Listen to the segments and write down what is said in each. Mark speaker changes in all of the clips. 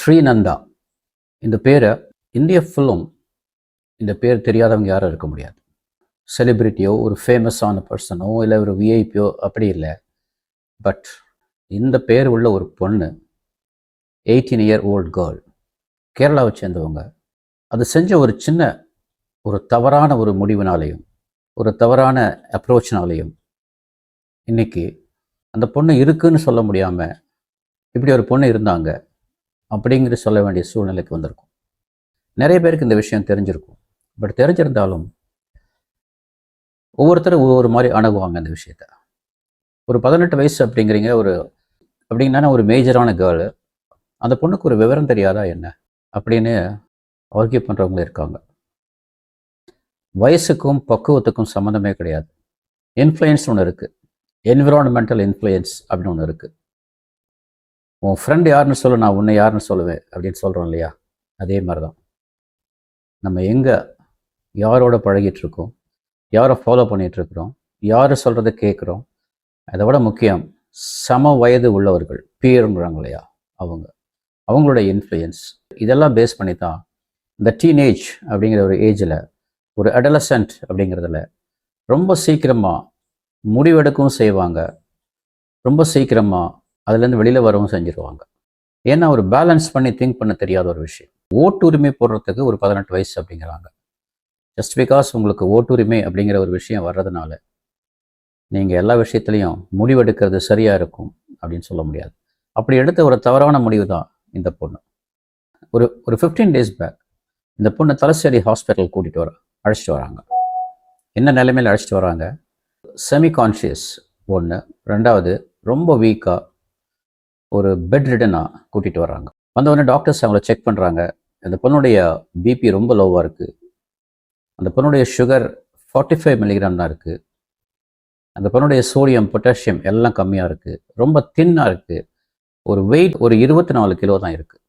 Speaker 1: ஸ்ரீநந்தா. இந்த பேரை இந்திய ஃபுல்லும் இந்த பேர் தெரியாதவங்க யாரும் இருக்க முடியாது. செலிப்ரிட்டியோ ஒரு ஃபேமஸான பர்சனோ இல்லை ஒரு விஐபியோ அப்படி இல்லை. பட் இந்த பேர் உள்ள ஒரு பொண்ணு எயிட்டீன் இயர் ஓல்டு கேர்ள் கேரளாவை சேர்ந்தவங்க. அது செஞ்ச ஒரு சின்ன ஒரு தவறான ஒரு முடிவினாலையும் ஒரு தவறான அப்ரோச்னாலையும் இன்றைக்கி அந்த பொண்ணு இருக்குன்னு சொல்ல முடியாமல் இப்படி ஒரு பொண்ணு இருந்தாங்க. அப்படிங்கிற சொல்ல வேண்டிய சூழ்நிலைக்கு வந்திருக்கும். நிறைய பேருக்கு இந்த விஷயம் தெரிஞ்சிருக்கும். பட் தெரிஞ்சிருந்தாலும் ஒவ்வொருத்தரும் ஒவ்வொரு மாதிரி அணுகுவாங்க இந்த விஷயத்த. ஒரு பதினெட்டு வயசு அப்படிங்கிறீங்க ஒரு அப்படிங்கன்னா ஒரு மேஜரான கேர்ளு அந்த பொண்ணுக்கு ஒரு விவரம் தெரியாதா என்ன? அப்படின்னு ஆர்கியூ பண்ணுறவங்களும் இருக்காங்க. வயசுக்கும் பக்குவத்துக்கும் சம்மந்தமே கிடையாது. இன்ஃப்ளூயன்ஸ் ஒன்று இருக்குது என்விரான்மெண்டல் இன்ஃப்ளூயன்ஸ் அப்படின்னு ஒன்று இருக்குது உன் ஃப்ரெண்ட் யாருன்னு சொல்லு நான் உன்னை யாருன்னு சொல்லுவேன் அப்படின்னு சொல்கிறோம் இல்லையா? அதே மாதிரி தான் நம்ம எங்கே யாரோட பழகிட்டு இருக்கோம் யாரை ஃபாலோ பண்ணிகிட்ருக்குறோம் யார் சொல்கிறத கேட்குறோம் அதை விட முக்கியம் சம வயது உள்ளவர்கள் பீருங்கிறாங்க இல்லையா அவங்க. அவங்களோட இன்ஃப்ளூயன்ஸ் இதெல்லாம் பேஸ் பண்ணி தான் இந்த டீனேஜ் அப்படிங்கிற ஒரு ஏஜில் ஒரு அடலசன்ட் அப்படிங்கிறதுல ரொம்ப சீக்கிரமாக முடிவெடுக்கவும் செய்வாங்க. ரொம்ப சீக்கிரமாக அதுலேருந்து வெளியில் வரவும் செஞ்சுருவாங்க. ஏன்னா ஒரு பேலன்ஸ் பண்ணி திங்க் பண்ண தெரியாத ஒரு விஷயம். ஓட்டுரிமை போடுறதுக்கு ஒரு பதினெட்டு வயசு அப்படிங்கிறாங்க. ஜஸ்ட் பிகாஸ் உங்களுக்கு ஓட்டுரிமை அப்படிங்கிற ஒரு விஷயம் வர்றதுனால நீங்கள் எல்லா விஷயத்துலையும் முடிவெடுக்கிறது சரியாக இருக்கும் அப்படின்னு சொல்ல முடியாது. அப்படி எடுத்த ஒரு தவறான முடிவு தான் இந்த பொண்ணு. ஒரு ஒரு ஃபிஃப்டீன் டேஸ் பேக் இந்த பொண்ணு தலசேரி ஹாஸ்பிட்டல் கூட்டிகிட்டு வர அழைச்சிட்டு வராங்க. என்ன நிலைமையில் அழைச்சிட்டு வராங்க? செமி கான்ஷியஸ் ஒன்று ரெண்டாவது ரொம்ப வீக்காக ஒரு பெட் ரிடனாக கூட்டிகிட்டு வர்றாங்க. வந்தவொடனே டாக்டர்ஸ் அவங்கள செக் பண்ணுறாங்க அந்த பொண்ணுடைய பிபி ரொம்ப லோவாக இருக்குது அந்த பொண்ணுடைய சுகர் ஃபார்ட்டி ஃபைவ் மில்லிகிராம் தான் இருக்குது அந்த பொண்ணுடைய சோடியம் பொட்டாசியம் எல்லாம் கம்மியாக இருக்குது ரொம்ப தின்னாக இருக்குது ஒரு வெயிட் ஒரு இருபத்தி நாலு கிலோ தான் இருக்குது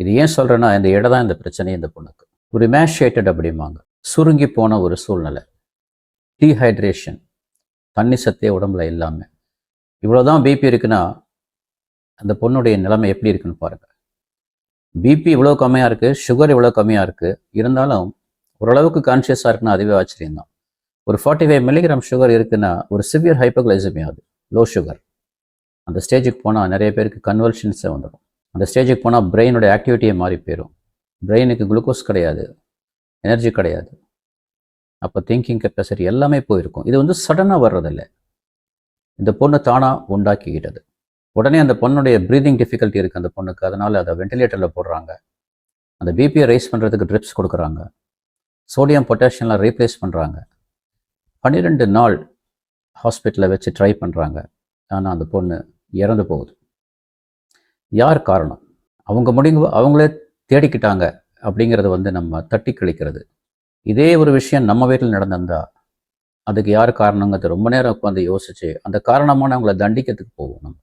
Speaker 1: இது ஏன் சொல்கிறேன்னா இந்த இடம் தான் இந்த பிரச்சனை இந்த பொண்ணுக்கு. ஒரு மேஷேட்டட் அப்படிம்பாங்க. சுருங்கி போன ஒரு சூழ்நிலை. டீஹைட்ரேஷன் தண்ணி சத்தே உடம்புல இல்லாமல் இவ்வளோதான் பிபி இருக்குன்னா அந்த பொண்ணுடைய நிலைமை எப்படி இருக்குன்னு பாருங்கள் பிபி இவ்வளோ கம்மியாக இருக்குது சுகர் இவ்வளோ கம்மியாக இருக்குது இருந்தாலும் ஓரளவுக்கு கான்ஷியஸாக இருக்குன்னா அதுவே ஆச்சரியம் தான். ஒரு ஃபார்ட்டி ஃபைவ் மில்லிகிராம் சுகர் இருக்குன்னா ஒரு சிவியர் ஹைப்போகிளைசமியா அது லோ சுகர் அந்த ஸ்டேஜுக்கு போனால் நிறைய பேருக்கு கன்வல்ஷன்ஸே வந்துடும். அந்த ஸ்டேஜுக்கு போனால் பிரெயினோட ஆக்டிவிட்டியே மாறி போயிடும் பிரெயினுக்கு குளுக்கோஸ் கிடையாது எனர்ஜி கிடையாது. அப்போ திங்கிங் கெப்பாசிட்டி எல்லாமே போயிருக்கும். இது வந்து சடனாக வர்றதில்லை. இந்த பொண்ணு தானாக உண்டாக்கிக்கிட்டது. உடனே அந்த பொண்ணுடைய ப்ரீதிங் டிஃபிகல்ட்டி இருக்குது அந்த பொண்ணுக்கு. அதனால் அதை வெண்டிலேட்டரில் போடுறாங்க. அந்த பிபியை ரைஸ் பண்ணுறதுக்கு ட்ரிப்ஸ் கொடுக்குறாங்க. சோடியம் பொட்டாசியம்லாம் ரீப்ளேஸ் பண்ணுறாங்க பன்னிரெண்டு நாள் ஹாஸ்பிட்டலில் வச்சு ட்ரை பண்ணுறாங்க ஆனால் அந்த பொண்ணு இறந்து போகுது. யார் காரணம்? அவங்க முடிவு அவங்களே தேடிக்கிட்டாங்க அப்படிங்கிறத வந்து நம்ம தட்டி கழிக்கிறது. இதே ஒரு விஷயம் நம்ம வீட்டில் நடந்திருந்தா அதுக்கு யார் காரணங்கிறது ரொம்ப நேரம் உட்காந்து யோசிச்சு அந்த காரணமான அவங்கள தண்டிக்கிறதுக்கு போவோம் நம்ம.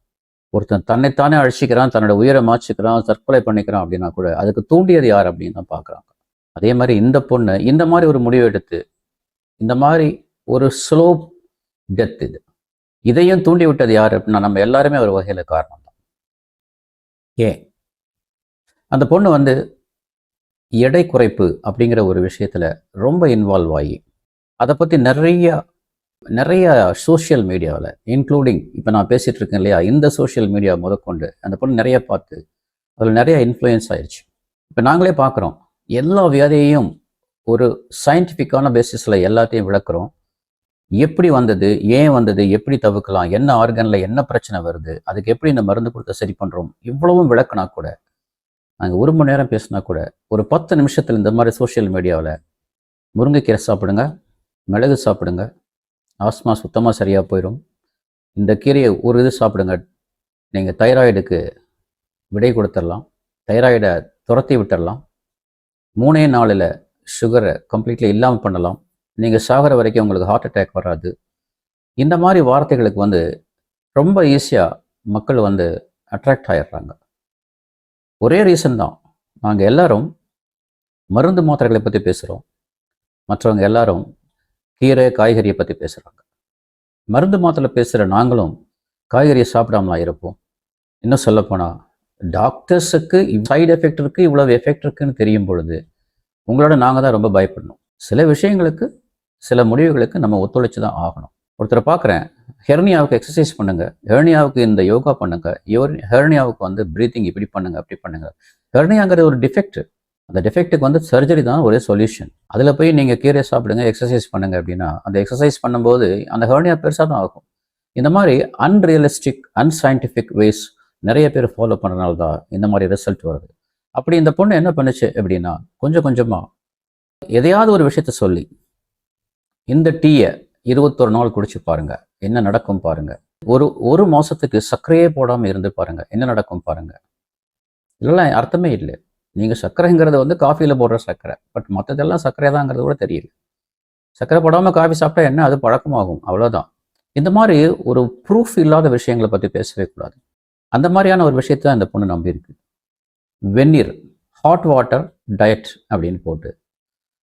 Speaker 1: ஒருத்தன் தன்னைத்தானே அழிச்சிக்கிறான் தன்னோட உயிரை மாச்சிக்கிறான் தற்கொலை பண்ணிக்கிறான் அப்படின்னா கூட அதுக்கு தூண்டியது யார் அப்படின்னு தான் பார்க்குறாங்க. அதே மாதிரி இந்த பொண்ணு இந்த மாதிரி ஒரு முடிவு எடுத்து இந்த மாதிரி ஒரு ஸ்லோ டெத் இது. இதையும் தூண்டி விட்டது யார் அப்படின்னா நம்ம எல்லாருமே ஒரு வகையில் காரணம் தான். ஏன்? அந்த பொண்ணு வந்து எடை குறைப்பு அப்படிங்கிற ஒரு விஷயத்தில் ரொம்ப இன்வால்வ் ஆகி அதை பற்றி நிறைய நிறைய சோஷியல் மீடியாவில் இன்க்ளூடிங் இப்போ நான் பேசிகிட்டு இருக்கேன் இல்லையா இந்த சோஷியல் மீடியா முதற்கொண்டு அந்த பொண்ணு நிறைய பார்த்து அதில் நிறைய இன்ஃப்ளூயன்ஸ் ஆயிடுச்சு இப்போ நாங்களே பார்க்குறோம் எல்லா வியாதியையும் ஒரு சயின்டிஃபிக்கான பேசிஸில் எல்லாத்தையும் விளக்குறோம். எப்படி வந்தது ஏன் வந்தது எப்படி தவிர்க்கலாம் என்ன ஆர்கனில் என்ன பிரச்சனை வருது அதுக்கு எப்படி இந்த மருந்து கொடுத்து சரி பண்ணுறோம் இவ்வளவும் விளக்குனா கூட நாங்கள் ஒரு மணி நேரம் பேசினா கூட ஒரு பத்து நிமிஷத்தில் இந்த மாதிரி சோஷியல் மீடியாவில் முருங்கைக்கீரை சாப்பிடுங்க மிளகு சாப்பிடுங்க ஆஸ்மா சுத்தமாக சரியாக போயிடும் இந்த கீரையை ஒரு இது சாப்பிடுங்க. நீங்கள் தைராய்டுக்கு விடை கொடுத்துடலாம். தைராய்டை துரத்தி விட்டுடலாம். மூணே நாளில் சுகரை கம்ப்ளீட்லி இல்லாமல் பண்ணலாம். நீங்கள் சாகிற வரைக்கும் உங்களுக்கு ஹார்ட் அட்டாக் வராது. இந்த மாதிரி வார்த்தைகளுக்கு வந்து ரொம்ப ஈஸியாக மக்கள் வந்து அட்ராக்ட் ஆகிடுறாங்க ஒரே ரீசன் தான். நாங்கள் எல்லாரும் மருந்து மாத்திரைகளை பற்றி பேசுகிறோம் மற்றவங்க எல்லாரும் கீரை காய்கறியை பற்றி பேசுகிறாங்க மருந்து மாத்திரை பேசுகிற நாங்களும் காய்கறியை சாப்பிடாமலாம் இருப்போம். இன்னும் சொல்லப்போனால் டாக்டர்ஸுக்கு சைடு எஃபெக்ட் இருக்குது இவ்வளவு எஃபெக்ட் இருக்குன்னு தெரியும் பொழுது உங்களோட நாங்கள் தான் ரொம்ப பயப்படணும். சில விஷயங்களுக்கு சில முடிவுகளுக்கு நம்ம ஒத்துழைச்சு தான் ஆகணும். ஒருத்தரை பார்க்குறேன் ஹெர்னியாவுக்கு எக்ஸசைஸ் பண்ணுங்க ஹெர்னியாவுக்கு இந்த யோகா பண்ணுங்க யோர் ஹெர்னியாவுக்கு வந்து ப்ரீத்திங் இப்படி பண்ணுங்க அப்படி பண்ணுங்க. ஹெர்னியாங்கிறது ஒரு டிஃபெக்ட் அந்த டிஃபெக்ட்டுக்கு வந்து சர்ஜரி தான் ஒரே சொல்யூஷன் அதில் போய் நீங்கள் கீரை சாப்பிடுங்க எக்ஸசைஸ் பண்ணுங்க அப்படின்னா அந்த எக்ஸசைஸ் பண்ணும்போது அந்த ஹெர்னியா பெருசாக தான் ஆகும். இந்த மாதிரி அன்ரியலிஸ்டிக் அன்சைன்டிஃபிக் வேஸ் நிறைய பேர் ஃபாலோ பண்ணுறனால தான் இந்த மாதிரி ரிசல்ட் வருது. அப்படி இந்த பொண்ணு என்ன பண்ணுச்சு அப்படின்னா கொஞ்சம் கொஞ்சமாக எதையாவது ஒரு விஷயத்த சொல்லி இந்த டீயை இருபத்தொரு நாள் குடிச்சு பாருங்க. என்ன நடக்கும் பாருங்க. ஒரு ஒரு மாசத்துக்கு சர்க்கரையே போடாமல் இருந்து பாருங்க. என்ன நடக்கும் பாருங்க. இதெல்லாம் அர்த்தமே இல்லை. நீங்கள் சர்க்கரைங்கிறது வந்து காஃபியில் போடுற சர்க்கரை. பட் மற்றதெல்லாம் சர்க்கரை தாங்கிறது கூட தெரியல சர்க்கரை போடாமல் காஃபி சாப்பிட்டா என்ன? அது பழக்கமாகும். அவ்வளோதான் இந்த மாதிரி ஒரு ப்ரூஃப் இல்லாத விஷயங்களை பற்றி பேசவே கூடாது. அந்த மாதிரியான ஒரு விஷயத்தை தான் இந்த பொண்ணு நம்பியிருக்கு. வெந்நீர் ஹாட் வாட்டர் டயட் அப்படின்னு போட்டு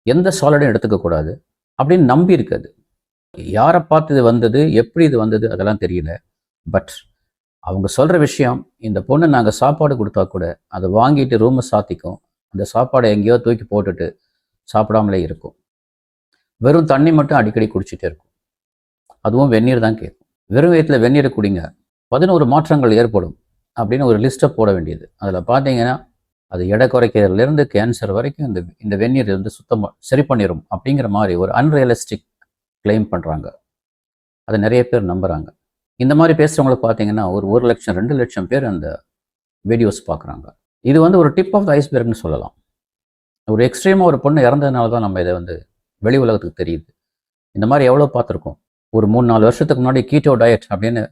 Speaker 1: எந்த சாலடும் எடுத்துக்கக்கூடாது அப்படின்னு நம்பி இருக்குது யாரை பார்த்து இது வந்தது? எப்படி இது வந்தது? அதெல்லாம் தெரியல. பட் அவங்க சொல்கிற விஷயம் இந்த பொண்ணு நாங்கள் சாப்பாடு கொடுத்தா கூட அதை வாங்கிட்டு ரூமை சாத்திக்கும். அந்த சாப்பாடை எங்கேயோ தூக்கி போட்டுட்டு சாப்பிடாமலே இருக்கும். வெறும் தண்ணி மட்டும் அடிக்கடி குடிச்சிட்டே இருக்கும். அதுவும் வெந்நீர் தான் கேட்கும் வெறும் வயிற்றில் வெந்நீரை குடிங்க. பதினோரு மாற்றங்கள் ஏற்படும் அப்படின்னு ஒரு லிஸ்ட்டை போட வேண்டியது. அதில் பார்த்தீங்கன்னா அது எடை குறைக்கிறதுலேருந்து கேன்சர் வரைக்கும் இந்த இந்த வெந்நீர் வந்து சுத்தமாக சரி பண்ணிடும் அப்படிங்கிற மாதிரி ஒரு அன்ரியலிஸ்டிக் கிளைம் பண்ணுறாங்க அதை நிறைய பேர் நம்புகிறாங்க இந்த மாதிரி பேசுகிறவங்களுக்கு பார்த்தீங்கன்னா ஒரு ஒரு லட்சம் ரெண்டு லட்சம் பேர் அந்த வீடியோஸ் பார்க்குறாங்க. இது வந்து ஒரு டிப் ஆஃப் த ஐஸ்பெர்க்னு சொல்லலாம். ஒரு எக்ஸ்ட்ரீமாக ஒரு பொண்ணு இறந்ததுனால தான் நம்ம இதை வந்து வெளி உலகத்துக்கு தெரியுது. இந்த மாதிரி எவ்வளோ பார்த்துருக்கோம். ஒரு மூணு நாலு வருஷத்துக்கு முன்னாடி கீட்டோ டயட் அப்படின்னு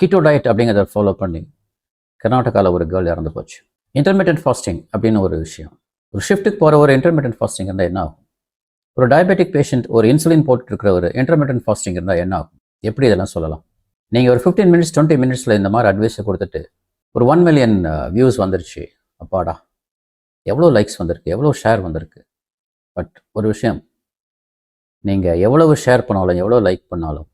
Speaker 1: கீட்டோ டயட் அப்படிங்கிறத ஃபாலோ பண்ணி கர்நாடகாவில் ஒரு கேர்ள் இறந்து போச்சு. இன்டர்மீடியன்ட் ஃபாஸ்டிங் அப்படின்னு ஒரு விஷயம். ஒரு ஷிஃப்ட்டுக்கு போகிற ஒரு இன்டர்மீடியன்ட் ஃபாஸ்டிங் இருந்தால் என்ன ஆகும்? ஒரு டயபெட்டிக் பேஷண்ட் ஒரு இன்சுலின் போட்டுருக்கிற ஒரு இன்டர்மீடியன்ட் ஃபாஸ்டிங் இருந்தால் என்ன ஆகும்? எப்படி இதெல்லாம் சொல்லலாம்? நீங்கள் ஒரு ஃபிஃப்டீன் மினிட்ஸ் டுவெண்ட்டி மினிட்ஸில் இந்த மாதிரி அட்வைஸை கொடுத்துட்டு ஒரு ஒன் மில்லியன் வியூஸ் வந்துருச்சு அப்பாடா. எவ்வளோ லைக்ஸ் வந்திருக்கு எவ்வளோ ஷேர் வந்திருக்கு. பட் ஒரு விஷயம் நீங்கள் எவ்வளவு ஷேர் பண்ணாலும் எவ்வளோ லைக் பண்ணாலும்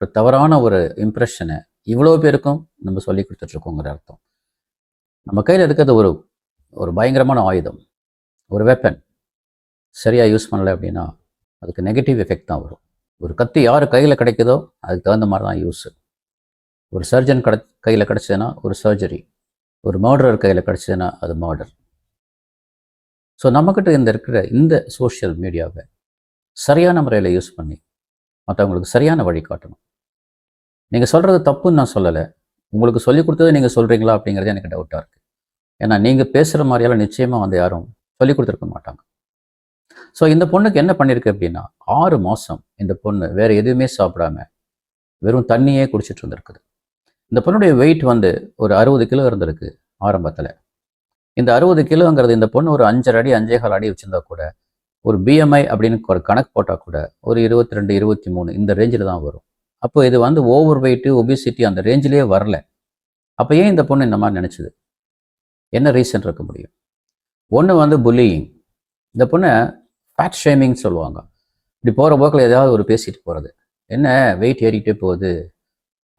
Speaker 1: ஒரு தவறான ஒரு இம்ப்ரெஷனை இவ்வளோ பேருக்கும் நம்ம சொல்லி கொடுத்துட்ருக்கோங்கிற அர்த்தம். நம்ம கையில் இருக்கிறது ஒரு ஒரு பயங்கரமான ஆயுதம். ஒரு வெப்பன் சரியாக யூஸ் பண்ணலை அப்படின்னா அதுக்கு நெகட்டிவ் எஃபெக்ட் தான் வரும். ஒரு கத்தி யார் கையில் கிடைக்குதோ அதுக்கு தகுந்த மாதிரி தான் யூஸு ஒரு சர்ஜன் கடை கையில் கிடச்சதுன்னா ஒரு சர்ஜரி ஒரு மர்டரர் கையில் கிடச்சதுன்னா அது மர்டர் ஸோ நம்மக்கிட்ட இந்த இருக்கிற இந்த சோஷியல் மீடியாவை சரியான முறையில் யூஸ் பண்ணி மற்றவங்களுக்கு சரியான வழி காட்டணும். நீங்கள் சொல்கிறது தப்புன்னு நான் சொல்லலை. உங்களுக்கு சொல்லிக் கொடுத்தது நீங்கள் சொல்கிறீங்களா அப்படிங்கிறது எனக்கு டவுட்டாக இருக்குது ஏன்னா நீங்கள் பேசுகிற மாதிரியெல்லாம் நிச்சயமாக வந்து யாரும் சொல்லிக் கொடுத்துருக்க மாட்டாங்க. ஸோ இந்த பொண்ணுக்கு என்ன பண்ணியிருக்கு அப்படின்னா ஆறு மாதம் இந்த பொண்ணு வேறு எதுவுமே சாப்பிடாம வெறும் தண்ணியே குடிச்சிட்டு இருந்திருக்குது. இந்த பொண்ணுடைய வெயிட் வந்து ஒரு அறுபது கிலோ இருந்திருக்கு ஆரம்பத்தில். இந்த அறுபது கிலோங்கிறது இந்த பொண்ணு ஒரு அஞ்சரை அடி அஞ்சே கால் அடி வச்சிருந்தா கூட ஒரு பிஎம்ஐ அப்படின்னு ஒரு கணக்கு போட்டால் கூட ஒரு இருபத்தி ரெண்டு இருபத்தி மூணு இந்த ரேஞ்சில் தான் வரும். அப்போ இது வந்து ஓவர் வெயிட்டு ஒபிசிட்டி அந்த ரேஞ்சிலே வரல. அப்போ ஏன் இந்த பொண்ணு இந்த மாதிரி நினச்சிது? என்ன ரீசன் இருக்க முடியும்? ஒன்று வந்து புல்லியிங் இந்த பொண்ணை ஃபேட் ஷேமிங் சொல்லுவாங்க. இப்படி போகிற போக்கில் ஏதாவது ஒரு பேசிட்டு போகிறது என்ன வெயிட் ஏறிக்கிட்டே போகுது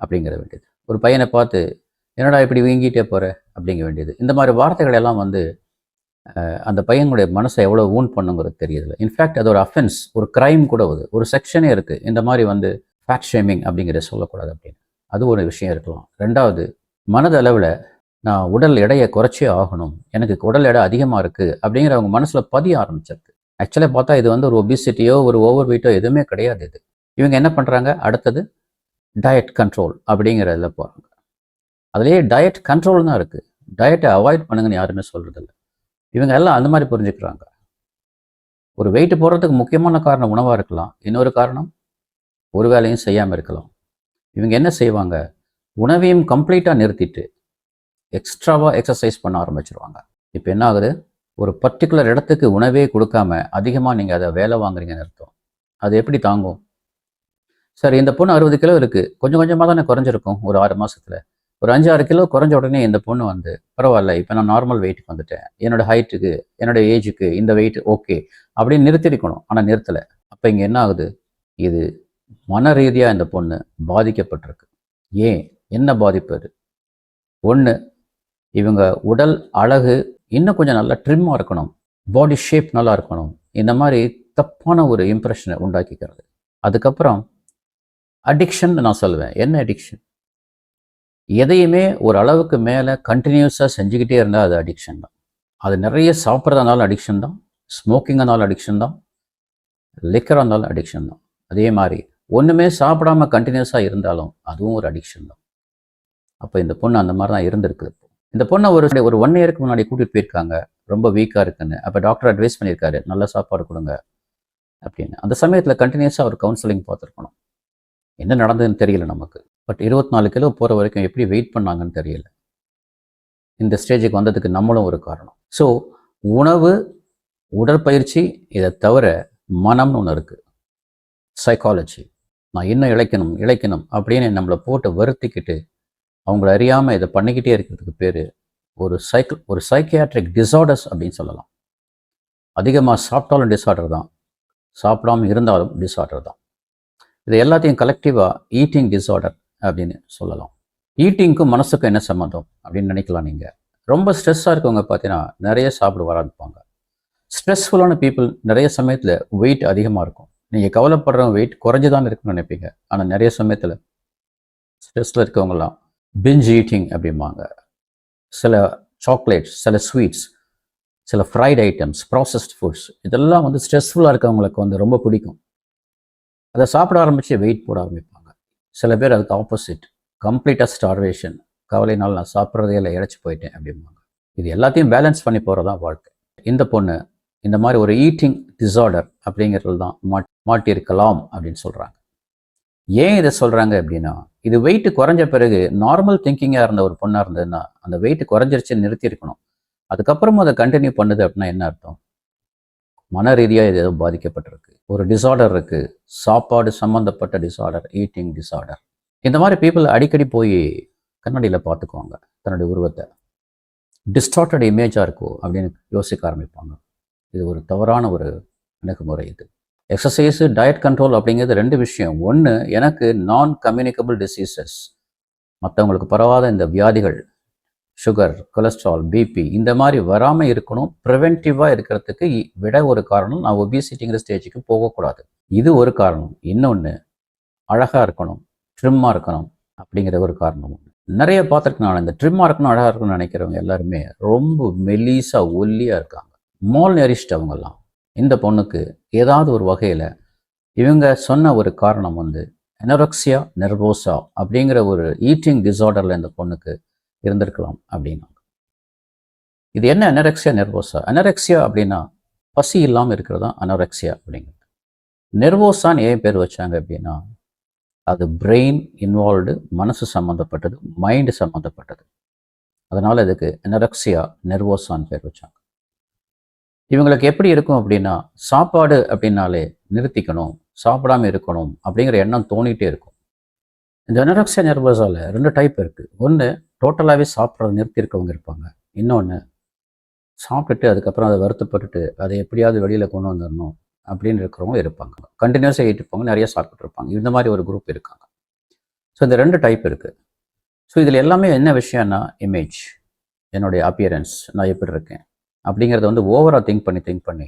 Speaker 1: அப்படிங்கிற வேண்டியது. ஒரு பையனை பார்த்து என்னடா இப்படி வீங்கிட்டே போகிற அப்படிங்க வேண்டியது. இந்த மாதிரி வார்த்தைகள் எல்லாம் வந்து அந்த பையனுடைய மனசை எவ்வளோ ஊன் பண்ணுங்கிறது தெரியுதுல இன்ஃபேக்ட் அது ஒரு அஃபென்ஸ் ஒரு க்ரைம் கூட வருது ஒரு செக்ஷனே இருக்குது இந்த மாதிரி வந்து ஃபேட் ஷேமிங் அப்படிங்கிறத சொல்லக்கூடாது அப்படின்னு. அது ஒரு விஷயம் இருக்கலாம். ரெண்டாவது மனதளவில் நான் உடல் எடையை குறைச்சே ஆகணும். எனக்கு உடல் எடை அதிகமாக இருக்குது அப்படிங்கிற அவங்க மனசில் பதிய ஆரம்பிச்சிருக்கு. ஆக்சுவலாக பார்த்தா இது வந்து ஒரு ஒபிசிட்டியோ ஒரு ஓவர் வெயிட்டோ எதுவுமே கிடையாது இது. இவங்க என்ன பண்ணுறாங்க அடுத்தது டயட் கண்ட்ரோல் அப்படிங்கிறதுல போகிறாங்க அதுலேயே டயட் கண்ட்ரோல் தான் இருக்குது டயட்டை அவாய்ட் பண்ணுங்கன்னு யாருமே சொல்கிறதில்ல இவங்க எல்லாம் அந்த மாதிரி புரிஞ்சுக்கிறாங்க. ஒரு வெயிட் போடுறதுக்கு முக்கியமான காரணம் உணவாக இருக்கலாம். இன்னொரு காரணம் ஒரு வேலையும் செய்யாமல் இருக்கலாம். இவங்க என்ன செய்வாங்க? உணவையும் கம்ப்ளீட்டாக நிறுத்திட்டு எக்ஸ்ட்ராவாக எக்ஸசைஸ் பண்ண ஆரம்பிச்சிருவாங்க. இப்போ என்ன ஆகுது? ஒரு பர்டிகுலர் இடத்துக்கு உணவே கொடுக்காம அதிகமாக நீங்கள் அதை வேலை வாங்குறீங்கன்னு அர்த்தம். அது எப்படி தாங்கும்? சரி இந்த பொண்ணு அறுபது கிலோ இருக்குது கொஞ்சம் கொஞ்சமாக தானே குறைஞ்சிருக்கும் ஒரு ஆறு மாதத்தில் ஒரு அஞ்சு ஆறு கிலோ குறைஞ்ச உடனே இந்த பொண்ணு வந்து பரவாயில்ல இப்போ நான் நார்மல் வெயிட்டுக்கு வந்துட்டேன். என்னோட ஹைட்டுக்கு என்னோட ஏஜுக்கு இந்த வெயிட் ஓகே அப்படின்னு நிறுத்திருக்கணும். ஆனால் நிறுத்தலை. அப்போ இங்கே என்ன ஆகுது? இது மன ரீதியாக இந்த பொண்ணு பாதிக்கப்பட்டிருக்கு. ஏன்? என்ன பாதிப்பு அது? ஒன்று இவங்க உடல் அழகு இன்னும் கொஞ்சம் நல்லா ட்ரிம்மாக இருக்கணும். பாடி ஷேப் நல்லா இருக்கணும். இந்த மாதிரி தப்பான ஒரு இம்ப்ரெஷனை உண்டாக்கிக்கிறது. அதுக்கப்புறம் அடிக்ஷன் நான் சொல்லுவேன். என்ன அடிக்ஷன் எதையுமே ஒரு அளவுக்கு மேலே கண்டினியூஸாக செஞ்சுக்கிட்டே இருந்தால் அது அடிக்ஷன் தான். அது நிறைய சாப்பிட்றதுனாலும் அடிக்ஷன் தான். ஸ்மோக்கிங்னால அடிக்ஷன் தான். லிக்கராக இருந்தாலும் அடிக்ஷன் தான். அதே மாதிரி ஒன்றுமே சாப்பிடாம கண்டினியூஸாக இருந்தாலும் அதுவும் ஒரு அடிக்ஷன் தான். அப்போ இந்த பொண்ணு அந்த மாதிரி தான் இருந்திருக்கு இந்த பொண்ணை ஒரு ஒரு ஒன் இயருக்கு முன்னாடி கூட்டிகிட்டு போயிருக்காங்க. ரொம்ப வீக்காக இருக்குன்னு. அப்போ டாக்டர் அட்வைஸ் பண்ணியிருக்காரு. நல்ல சாப்பாடு கொடுங்க. அப்படின்னு. அந்த சமயத்தில் கண்டினியூஸாக அவர் கவுன்சிலிங் பார்த்துருக்கணும். என்ன நடந்ததுன்னு தெரியல நமக்கு. பட் இருபத்தி நாலு கிலோ போகிற வரைக்கும் எப்படி வெயிட் பண்ணாங்கன்னு தெரியல. இந்த ஸ்டேஜுக்கு வந்ததுக்கு நம்மளும் ஒரு காரணம். ஸோ உணவு உடற்பயிற்சி இதை தவிர மனம்னு ஒன்று இருக்குது சைக்காலஜி நான் இன்னும் இழைக்கணும் இழைக்கணும் அப்படின்னு நம்மளை போட்டு வருத்திக்கிட்டு அவங்கள அறியாமல் இதை பண்ணிக்கிட்டே இருக்கிறதுக்கு பேர் ஒரு சைக்கிள் ஒரு சைக்கியாட்ரிக் டிசார்டர்ஸ் அப்படின்னு சொல்லலாம். அதிகமாக சாப்பிட்டாலும் டிசார்டர் தான். சாப்பிடாம இருந்தாலும் டிசார்டர் தான். இது எல்லாத்தையும் கலெக்டிவாக ஈட்டிங் டிசார்டர் அப்படின்னு சொல்லலாம். ஈட்டிங்க்கும் மனசுக்கும் என்ன சம்மந்தம் அப்படின்னு நினைக்கலாம் நீங்கள் ரொம்ப ஸ்ட்ரெஸ்ஸாக இருக்கவங்க பார்த்தீங்கன்னா நிறைய சாப்பிட வராதுப்பாங்க. ஸ்ட்ரெஸ்ஃபுல்லான பீப்புள் நிறைய சமயத்தில் வெயிட் அதிகமாக இருக்கும். நீங்கள் கவலைப்படுறவங்க வெயிட் குறைஞ்சு தான் இருக்குன்னு நினைப்பீங்க. ஆனால் நிறைய சமயத்தில் ஸ்ட்ரெஸ்ஸில் இருக்கவங்கலாம் பிஞ்ச் ஈட்டிங் அப்படிம்பாங்க. சில சாக்லேட்ஸ் சில ஸ்வீட்ஸ் சில ஃப்ரைட் ஐட்டம்ஸ் ப்ராசஸ்ட் ஃபுட்ஸ் இதெல்லாம் வந்து ஸ்ட்ரெஸ்ஃபுல்லாக இருக்கவங்களுக்கு வந்து ரொம்ப பிடிக்கும். அதை சாப்பிட ஆரம்பித்து வெயிட் போட ஆரம்பிப்பாங்க. சில பேர் அதுக்கு ஆப்போசிட் கம்ப்ளீட்டாக ஸ்டார்வேஷன் கவலைனால் நான் சாப்பிட்றதே இல்லை இழைச்சி போயிட்டேன் அப்படிம்பாங்க. இது எல்லாத்தையும் பேலன்ஸ் பண்ணி போகிறது தான் வாழ்க்கை. இந்த பொண்ணு இந்த மாதிரி ஒரு ஈட்டிங் டிசார்டர் அப்படிங்கிறது தான் மாட் மாட்டியிருக்கலாம் அப்படின்னு சொல்கிறாங்க ஏன் இதை சொல்கிறாங்க அப்படின்னா இது வெயிட் குறைஞ்ச பிறகு நார்மல் திங்கிங்காக இருந்த ஒரு பொண்ணாக இருந்ததுன்னா அந்த வெயிட் குறைஞ்சிருச்சுன்னு நிறுத்தியிருக்கணும். அதுக்கப்புறமும் அதை கண்டினியூ பண்ணுது அப்படின்னா என்ன அர்த்தம்? மன ரீதியாக இது ஏதோ பாதிக்கப்பட்டிருக்கு. ஒரு டிசார்டர் இருக்குது சாப்பாடு சம்மந்தப்பட்ட டிசார்டர் ஈட்டிங் டிசார்டர் இந்த மாதிரி பீப்புள் அடிக்கடி போய் கண்ணாடியில் பார்த்துக்குவாங்க தன்னுடைய உருவத்தை. டிஸ்டார்டட் இமேஜாக இருக்கும் அப்படின்னு யோசிக்க ஆரம்பிப்பாங்க. இது ஒரு தவறான ஒரு அணுகுமுறை இது. எக்ஸசைஸு டயட் கண்ட்ரோல் அப்படிங்கிறது ரெண்டு விஷயம். ஒன்று எனக்கு நான் கம்யூனிகபிள் டிசீசஸ் மற்றவங்களுக்கு பரவாத இந்த வியாதிகள் சுகர் கொலஸ்ட்ரால் பிபி இந்த மாதிரி வராமல் இருக்கணும். ப்ரிவென்டிவாக இருக்கிறதுக்கு விட ஒரு காரணம் நான் ஒபிசிட்டிங்கிற ஸ்டேஜுக்கு போகக்கூடாது. இது ஒரு காரணம். இன்னொன்று அழகாக இருக்கணும் ட்ரிம்மாக இருக்கணும் அப்படிங்கிற ஒரு காரணம் நிறைய பார்த்துருக்கேன் நான். இந்த ட்ரிம்மாக இருக்கணும் அழகாக இருக்கணும்னு நினைக்கிறவங்க எல்லாருமே ரொம்ப மெலீஸாக ஒல்லியாக இருக்காங்க. மால் நெரிஷ்ட் அவங்கெல்லாம் இந்த பொண்ணுக்கு ஏதாவது ஒரு வகையில் இவங்க சொன்ன ஒரு காரணம் வந்து எனரக்சியா நெர்வோசா அப்படிங்கிற ஒரு ஈட்டிங் டிசார்டரில் இந்த பொண்ணுக்கு இருந்திருக்கலாம் அப்படின்னாங்க இது என்ன அனரெக்சியா நெர்வோசா அனரெக்சியா அப்படின்னா பசி இல்லாமல் இருக்கிறதா? தான் அனரெக்சியா அப்படிங்கிறது. நெர்வோசான்னு ஏன் பேர் வச்சாங்க அப்படின்னா அது பிரெயின் இன்வால்வ்டு மனசு சம்மந்தப்பட்டது மைண்டு சம்மந்தப்பட்டது அதனால் இதுக்கு அனரெக்சியா நெர்வோசான்னு பேர் வச்சாங்க. இவங்களுக்கு எப்படி இருக்கும் அப்படின்னா சாப்பாடு அப்படின்னாலே நிறுத்திக்கணும் சாப்பிடாம இருக்கணும் அப்படிங்கிற எண்ணம் தோணிகிட்டே இருக்கும். இந்த அனரக்ஸியா நெர்வோசாவில் ரெண்டு டைப் இருக்குது ஒன்று டோட்டலாகவே சாப்பிட்றத நிறுத்தி இருக்கவங்க இருப்பாங்க. இன்னொன்று சாப்பிட்டுட்டு அதுக்கப்புறம் அதை வருத்தப்பட்டுட்டு அதை எப்படியாவது வெளியில் கொண்டு வந்துடணும் அப்படின்னு இருக்கிறவங்க இருப்பாங்க. கண்டினியூஸாக இருப்பாங்க நிறைய சாப்பிட்டுருப்பாங்க இந்த மாதிரி ஒரு குரூப் இருக்காங்க. ஸோ இந்த ரெண்டு டைப் இருக்குது ஸோ இதில் எல்லாமே என்ன விஷயம்னா இமேஜ் என்னுடைய அப்பியரன்ஸ் நான் எப்படி இருக்கேன்? அப்படிங்கிறத வந்து ஓவராக திங்க் பண்ணி திங்க் பண்ணி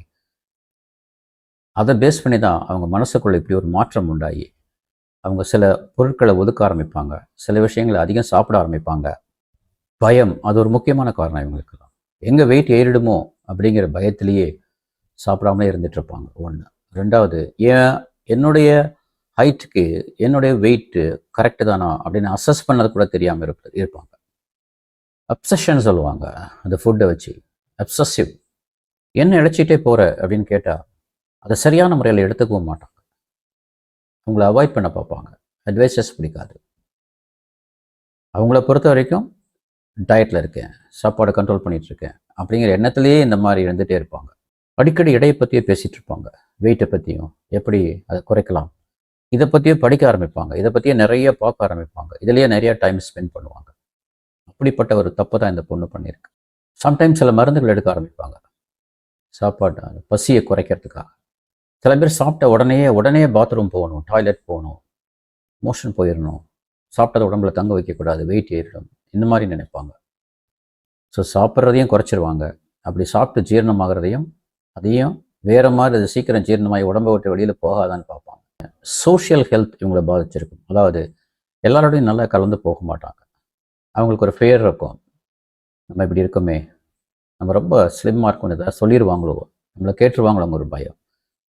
Speaker 1: அதை பேஸ் பண்ணி தான் அவங்க மனசுக்குள்ள இப்படி ஒரு மாற்றம் உண்டாகி அவங்க சில பொருட்களை ஒதுக்க ஆரம்பிப்பாங்க. சில விஷயங்களை அதிகம் சாப்பிட ஆரம்பிப்பாங்க. பயம் அது ஒரு முக்கியமான காரணம் இவங்களுக்கு தான். எங்கே வெயிட் ஏறிடுமோ அப்படிங்கிற பயத்திலேயே சாப்பிடாமலே இருந்துட்டு இருப்பாங்க. ஒன்று ரெண்டாவது ஏன் என்னுடைய ஹைட்டுக்கு என்னுடைய வெயிட்டு கரெக்டு தானா அப்படின்னு அசஸ் பண்ணது கூட தெரியாமல் இருப்ப இருப்பாங்க. அப்சஷன் சொல்லுவாங்க. அந்த ஃபுட்டை வச்சு. அப்சசிவ் என்ன இழைச்சிட்டே போகிற அப்படின்னு கேட்டால் அதை சரியான முறையில் எடுத்துக்கவும் மாட்டாங்க. அவங்கள அவாய்ட் பண்ண பார்ப்பாங்க. அட்வைசஸ் பிடிக்காது. அவங்கள பொறுத்த வரைக்கும் டயட்டில் இருக்கேன். சாப்பாடை கண்ட்ரோல் பண்ணிட்டு இருக்கேன். அப்படிங்கிற எண்ணத்திலேயே இந்த மாதிரி இருந்துகிட்டே இருப்பாங்க. அடிக்கடி இடையை பற்றியே பேசிகிட்டு இருப்பாங்க. வெயிட்டை பற்றியும் எப்படி அதை குறைக்கலாம். இதை பற்றியே படிக்க ஆரம்பிப்பாங்க. இதை பற்றியே நிறைய பார்க்க ஆரம்பிப்பாங்க. இதுலேயே நிறையா டைம் ஸ்பெண்ட் பண்ணுவாங்க. அப்படிப்பட்ட ஒரு தப்பு தான் இந்த பொண்ணு பண்ணியிருக்கு. சம்டைம்ஸ் சில மருந்துகள் எடுக்க ஆரம்பிப்பாங்க. சாப்பாடு பசியை குறைக்கிறதுக்காக. சில பேர் சாப்பிட்ட உடனே உடனே பாத்ரூம் போகணும் டாய்லெட் போகணும் மோஷன் போயிடணும். சாப்பிட்டதை உடம்புல தங்க வைக்கக்கூடாது வெயிட் ஏறிடும் இந்த மாதிரி நினைப்பாங்க. ஸோ சாப்பிட்றதையும் குறைச்சிருவாங்க. அப்படி சாப்பிட்டு ஜீரணமாகறதையும் அதையும் வேற மாதிரி அது சீக்கிரம் ஜீரணமாகி உடம்பை விட்டு வெளியில் போகாதான்னு பார்ப்பாங்க. சோஷியல் ஹெல்த் இவங்களை பாதிச்சிருக்கும். அதாவது எல்லாரோடையும் நல்லா கலந்து போக மாட்டாங்க. அவங்களுக்கு ஒரு ஃபேர் இருக்கும். நம்ம இப்படி இருக்கோமே. நம்ம ரொம்ப ஸ்லிம்மாக இருக்கும். ஏதாவது சொல்லிடுவாங்களோ நம்மளை கேட்டுருவாங்களோ? ஒரு பயம்.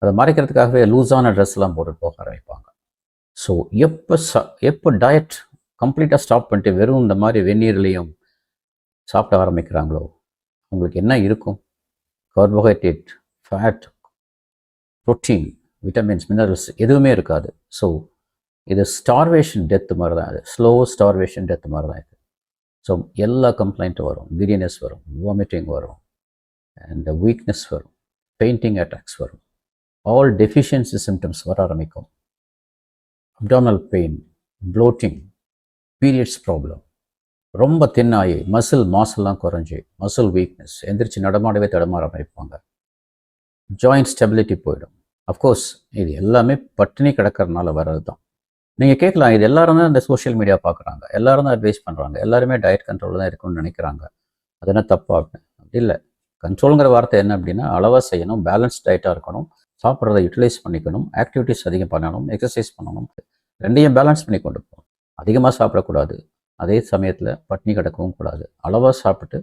Speaker 1: அதை மறைக்கிறதுக்காகவே லூஸான ட்ரெஸ்லாம் போட்டுட்டு போக ஆரம்பிப்பாங்க. ஸோ எப்போ ச எப்போ டயட் கம்ப்ளீட்டாக ஸ்டாப் பண்ணிட்டு வெறும் இந்த மாதிரி வெந்நீர்லேயும் சாப்பிட ஆரம்பிக்கிறாங்களோ? அவங்களுக்கு என்ன இருக்கும்? Carbohydrate fat protein vitamins minerals எதுவுமே இருக்காது. ஸோ இது ஸ்டார்வேஷன் டெத் மாதிரி தான் இது ஸ்லோ ஸ்டார்வேஷன் டெத் மாதிரி தான் இது. ஸோ எல்லா கம்ப்ளைண்ட்டும் வரும். கிரினஸ் வரும். வாமிட்டிங் வரும். அண்ட் வீக்னஸ் வரும். பெயிண்டிங் அட்டாக்ஸ் வரும். ஆல் டெஃபிஷியன்சி சிம்டம்ஸ் வர ஆரம்பிக்கும். Abdominal pain bloating periods problem ரொம்ப தின்னாகி மசில் மாசெல்லாம் குறைஞ்சி மசில் வீக்னஸ் எந்திரிச்சு நடமாடவே தடமாற ஆரம்பிப்பாங்க. ஜாயிண்ட் ஸ்டெபிலிட்டி போயிடும். அஃப்கோர்ஸ் இது எல்லாமே பட்டினி கிடக்கிறதுனால வர்றது தான் நீங்கள் கேட்கலாம் இது எல்லாரும் தான் இந்த சோஷியல் மீடியா பார்க்குறாங்க எல்லாரும் தான் அட்வைஸ் பண்ணுறாங்க எல்லாருமே டயட் கண்ட்ரோல் தான் இருக்கும்னு நினைக்கிறாங்க. அது என்ன தப்பா? அப்படின்னு. அப்படி இல்லை. கண்ட்ரோலுங்கிற வார்த்தை என்ன அப்படின்னா அளவாக செய்யணும் பேலன்ஸ் டயட்டாக இருக்கணும் சாப்பிட்றத யூட்டிலைஸ் பண்ணிக்கணும் ஆக்டிவிட்டீஸ் அதிகம் பண்ணணும் எக்ஸசைஸ் பண்ணணும். ரெண்டையும் பேலன்ஸ் பண்ணி கொண்டு போகணும் அதிகமாக சாப்பிடக்கூடாது. அதே சமயத்தில் பட்னி கிடக்கவும் கூடாது. அளவாக சாப்பிட்டு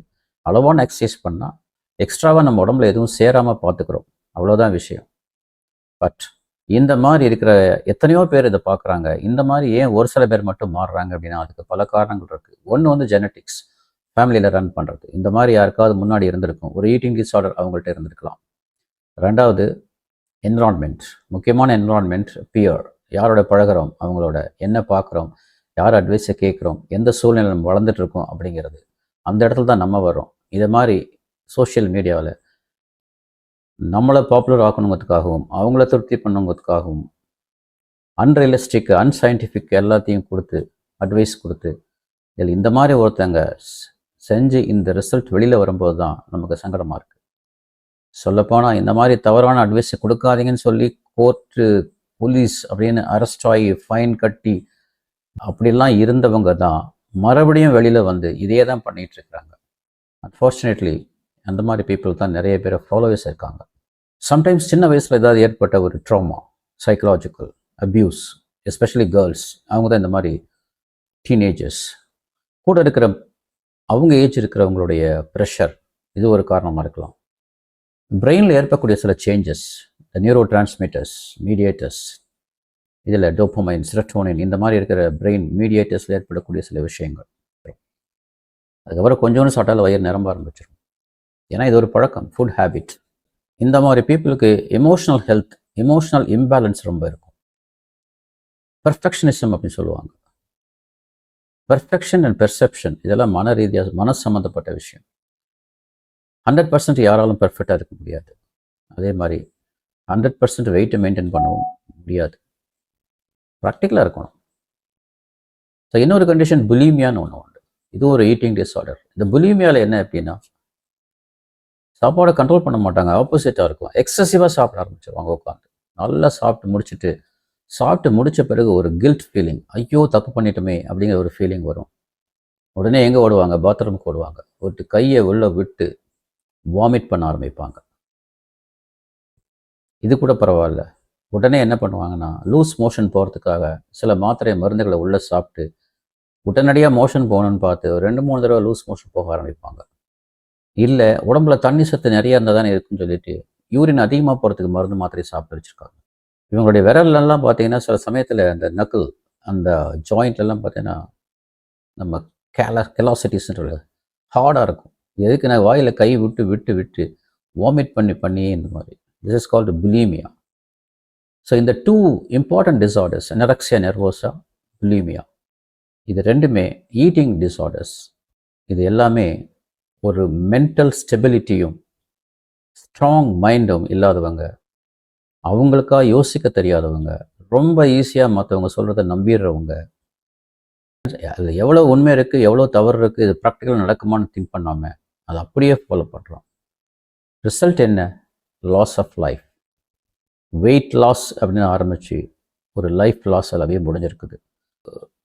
Speaker 1: அளவான எக்ஸசைஸ் பண்ணால் எக்ஸ்ட்ராவாக நம்ம உடம்புல எதுவும் சேராமல் பார்த்துக்கிறோம். அவ்வளோதான் விஷயம். பட் இந்த மாதிரி இருக்கிற எத்தனையோ பேர் இதை பார்க்குறாங்க. இந்த மாதிரி ஏன் ஒரு சில பேர் மட்டும் மாறுறாங்க அப்படின்னா அதுக்கு பல காரணங்கள் இருக்குது ஒன்று வந்து ஜெனட்டிக்ஸ் ஃபேமிலியில் ரன் பண்ணுறது இந்த மாதிரி யாருக்காவது முன்னாடி இருந்திருக்கும். ஒரு ஈட்டிங் டிஸார்டர் அவங்கள்ட்ட இருந்திருக்கலாம். ரெண்டாவது என்விரான்மெண்ட் முக்கியமான என்விரான்மெண்ட் பியர் யாரோட பழகுறோம்? அவங்களோட என்ன பார்க்குறோம்? யார் அட்வைஸை கேட்குறோம்? எந்த சூழ்நிலை நம்ம வளர்ந்துட்டு இருக்கோம் அப்படிங்கிறது. அந்த இடத்துல தான் நம்ம வரோம் இதை மாதிரி சோஷியல் மீடியாவில் நம்மளை பாப்புலர் ஆக்கணுங்கிறதுக்காகவும் அவங்கள திருப்தி பண்ணுங்கிறதுக்காகவும் அன்ரியலிஸ்டிக் அன்சைன்டிஃபிக் எல்லாத்தையும் கொடுத்து அட்வைஸ் கொடுத்து இதில் இந்த மாதிரி ஒருத்தங்க செஞ்சு இந்த ரிசல்ட் வெளியில் வரும்போது தான் நமக்கு சங்கடமாக இருக்குது சொல்லப்போனால் இந்த மாதிரி தவறான அட்வைஸை கொடுக்காதீங்கன்னு சொல்லி கோர்ட்டு போலீஸ் அப்படின்னு அரெஸ்ட் ஆகி ஃபைன் கட்டி அப்படிலாம் இருந்தவங்க தான் மறுபடியும் வெளியில் வந்து இதே தான் பண்ணிகிட்ருக்குறாங்க அன்ஃபார்ச்சுனேட்லி அந்த மாதிரி பீப்புள் தான் நிறைய பேர் ஃபாலோவர்ஸ் இருக்காங்க. சம்டைம்ஸ் சின்ன வயசில் ஏதாவது ஏற்பட்ட ஒரு trauma psychological abuse especially girls அவங்க தான் இந்த மாதிரி டீனேஜர்ஸ் கூட இருக்கிற அவங்க ஏஜ் இருக்கிறவங்களுடைய ப்ரெஷர் இது ஒரு காரணமாக இருக்கலாம். பிரெயினில் ஏற்படக்கூடிய சில சேஞ்சஸ் நியூரோ டிரான்ஸ்மிட்டர்ஸ் மீடியேட்டர்ஸ் இதில் டோப்பமைன் சிரட்டோனின் இந்த மாதிரி இருக்கிற பிரெயின் மீடியேட்டர்ஸில் ஏற்படக்கூடிய சில விஷயங்கள். அதுக்கப்புறம் கொஞ்சோன்னு சாப்பிட்டாலும் வயிறு நிரம்ப ஆரம்பிச்சிடும் ஏன்னா இது ஒரு பழக்கம் ஃபுட் ஹேபிட் இந்த மாதிரி பீப்புளுக்கு எமோஷனல் ஹெல்த் எமோஷனல் இம்பேலன்ஸ் ரொம்ப இருக்கும். பர்ஃபெக்ஷனிசம் அப்படின்னு சொல்லுவாங்க. பர்ஃபெக்ஷன் அண்ட் பெர்செப்ஷன் இதெல்லாம் மன ரீதியாக மன சம்மந்தப்பட்ட விஷயம். ஹண்ட்ரட் பர்சன்ட் யாராலும் பெர்ஃபெக்டாக இருக்க முடியாது. அதே மாதிரி ஹண்ட்ரட் பர்சன்ட் வெயிட்டை மெயின்டைன் பண்ணவும் முடியாது. ப்ராக்டிக்கலாக இருக்கணும். ஸோ இன்னொரு கண்டிஷன் புலீமியான்னு ஒன்று உண்டு. இது ஒரு ஈட்டிங் டிஸார்டர் இந்த புலீமியாவில் என்ன அப்படின்னா சாப்பாடை கண்ட்ரோல் பண்ண மாட்டாங்க. ஆப்போசிட்டாக இருக்கும். எக்ஸசிவாக சாப்பிட ஆரம்பிச்சிருவாங்க உட்காந்து நல்லா சாப்பிட்டு முடிச்சுட்டு சாப்பிட்டு முடித்த பிறகு ஒரு கில்ட் ஃபீலிங் ஐயோ தப்பு பண்ணிட்டோமே அப்படிங்கிற ஒரு ஃபீலிங் வரும். உடனே எங்கே ஓடுவாங்க? பாத்ரூமுக்கு ஓடுவாங்க. ஒரு கையை உள்ளே விட்டு வாமிட் பண்ண ஆரம்பிப்பாங்க. இது கூட பரவாயில்ல. உடனே என்ன பண்ணுவாங்கன்னா லூஸ் மோஷன் போகிறதுக்காக சில மாத்திரை மருந்துகளை உள்ளே சாப்பிட்டு உடனடியாக மோஷன் போகணும்னு பார்த்து ரெண்டு மூணு தடவை லூஸ் மோஷன் போக ஆரம்பிப்பாங்க. இல்லை உடம்புல தண்ணி சத்து நிறையா இருந்தால் தானே இருக்குன்னு சொல்லிட்டு யூரின் அதிகமாக போகிறதுக்கு மருந்து மாத்திரை சாப்பிட்டு வச்சுருக்காங்க. இவங்களுடைய விரல்லாம் பார்த்தீங்கன்னா சில சமயத்தில் அந்த நக்கிள் அந்த ஜாயிண்ட்லலாம் பார்த்தீங்கன்னா நம்ம கேல கெலாசிட்டிஸ்ன்ற ஹார்டாக இருக்கும். எதுக்கு நான் வாயில் கை விட்டு விட்டு விட்டு வாமிட் பண்ணி பண்ணியே இந்த மாதிரி. This is called bulimia so இந்த two important disorders anorexia nervosa bulimia இது ரெண்டுமே ஈட்டிங் டிஸார்டர்ஸ் இது எல்லாமே ஒரு மென்டல் ஸ்டெபிலிட்டியும் ஸ்ட்ராங் மைண்டும் இல்லாதவங்க அவங்களுக்காக யோசிக்க தெரியாதவங்க ரொம்ப ஈஸியாக மற்றவங்க சொல்கிறத நம்பிடுறவங்க அதில் எவ்வளோ உண்மை இருக்குது எவ்வளோ தவறு இருக்குது இது ப்ராக்டிக்கலாக நடக்குமான்னு திங்க் பண்ணாமல் அதை அப்படியே ஃபாலோ பண்ணுறோம் ரிசல்ட் என்ன? Loss of life weight loss அப்படின்னு ஆரம்பித்து ஒரு லைஃப் லாஸ் அளவே முடிஞ்சிருக்குது.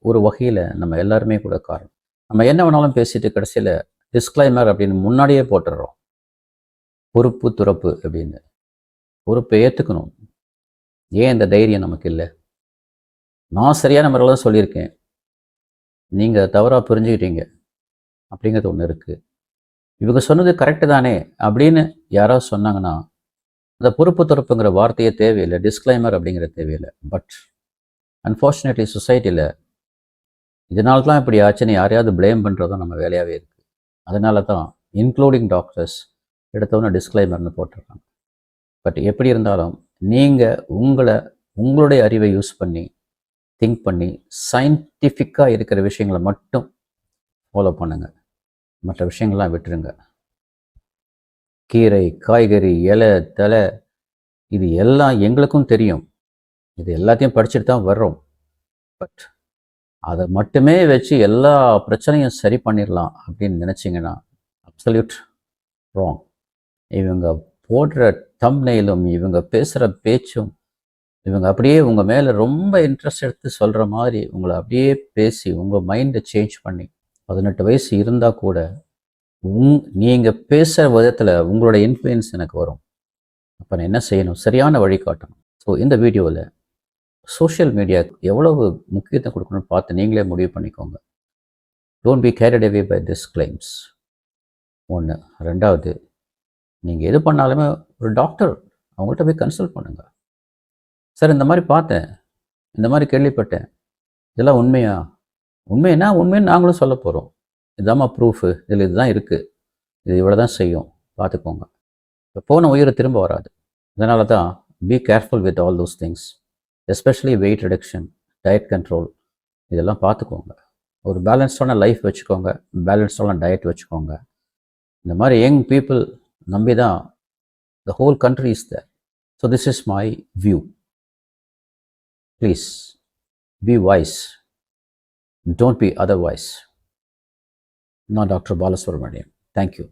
Speaker 1: ஒரு வகையில் நம்ம எல்லாருமே கூட காரணம். நம்ம என்ன வேணாலும் பேசிட்டு கடைசியில் டிஸ்க்ளைமர் அப்படின்னு முன்னாடியே போட்டுடுறோம் பொறுப்பு துறப்பு அப்படின்னு. பொறுப்பை ஏற்றுக்கணும் ஏன் இந்த தைரியம் நமக்கு இல்லை நான் சரியான முறையில் தான் சொல்லியிருக்கேன் நீங்கள் தவறாக புரிஞ்சுக்கிட்டீங்க. அப்படிங்கிறது ஒன்று இருக்குது இவங்க சொன்னது கரெக்டு தானே அப்படின்னு யாராவது சொன்னாங்கன்னா அந்த பொறுப்பு துறப்புங்கிற வார்த்தையே தேவையில்லை. டிஸ்க்ளைமர் அப்படிங்கிற தேவையில்லை. பட் அன்ஃபார்ச்சுனேட்லி சொசைட்டியில் இதனால தான் இப்படி ஆச்சுன்னு யாரையாவது ப்ளேம் பண்ணுறதும் நம்ம வேலையாகவே இருக்குது அதனால தான் இன்க்ளூடிங் டாக்டர்ஸ் எடுத்தவொன்னே டிஸ்க்ளைமர்னு போட்டிருக்காங்க. பட் எப்படி இருந்தாலும் நீங்கள் உங்களை உங்களுடைய அறிவை யூஸ் பண்ணி திங்க் பண்ணி சயின்டிஃபிக்காக இருக்கிற விஷயங்களை மட்டும் ஃபாலோ பண்ணுங்கள் மற்ற விஷயங்கள்லாம் விட்டுருங்க. கீரை காய்கறி இலை தலை இது எல்லாம் எங்களுக்கும் தெரியும். இது எல்லாத்தையும் படிச்சுட்டு தான் வர்றோம். பட் அதை மட்டுமே வச்சு எல்லா பிரச்சனையும் சரி பண்ணிடலாம் அப்படின்னு நினச்சிங்கன்னா அப்சல்யூட் ராங் இவங்க போடுற தம்னையிலும் இவங்க பேசுகிற பேச்சும் இவங்க அப்படியே உங்கள் மேலே ரொம்ப இன்ட்ரெஸ்ட் எடுத்து சொல்கிற மாதிரி உங்களை அப்படியே பேசி உங்கள் மைண்டை சேஞ்ச் பண்ணி பதினெட்டு வயசு இருந்தால் கூட உங் நீங்கள் பேசுகிற விதத்தில் உங்களோட இன்ஃப்ளூயன்ஸ் எனக்கு வரும். அப்போ நான் என்ன செய்யணும்? சரியான வழிகாட்டணும். ஸோ இந்த வீடியோவில் சோஷியல் மீடியாவுக்கு எவ்வளவு முக்கியத்துவம் கொடுக்கணும்னு பார்த்து நீங்களே முடிவு பண்ணிக்கோங்க. Don't be carried away by this claims ஒன்று ரெண்டாவது நீங்கள் எது பண்ணாலுமே ஒரு டாக்டர் அவங்கள்ட்ட போய் கன்சல்ட் பண்ணுங்கள் சார் இந்த மாதிரி பார்த்தேன். இந்த மாதிரி கேள்விப்பட்டேன். இதெல்லாம் உண்மையா? உண்மைன்னா உண்மைன்னு நாங்களும் சொல்ல போகிறோம் இதாம்மா ப்ரூஃபு இதில் இதுதான் இருக்குது இது இவ்வளோ தான் செய்யும். பார்த்துக்கோங்க. இப்போ போன உயிரை திரும்ப வராது. அதனால தான் be careful with all those things especially weight reduction diet control இதெல்லாம் பார்த்துக்கோங்க. ஒரு பேலன்ஸ்டான லைஃப் வச்சுக்கோங்க பேலன்ஸ்டான டயட் வச்சுக்கோங்க. இந்த மாதிரி யங் பீப்புள் நம்பி தான் the whole country is the so this is my view please be voice don't be otherwise நான் டாக்டர் பாலசுப்ரமணியம். Thank you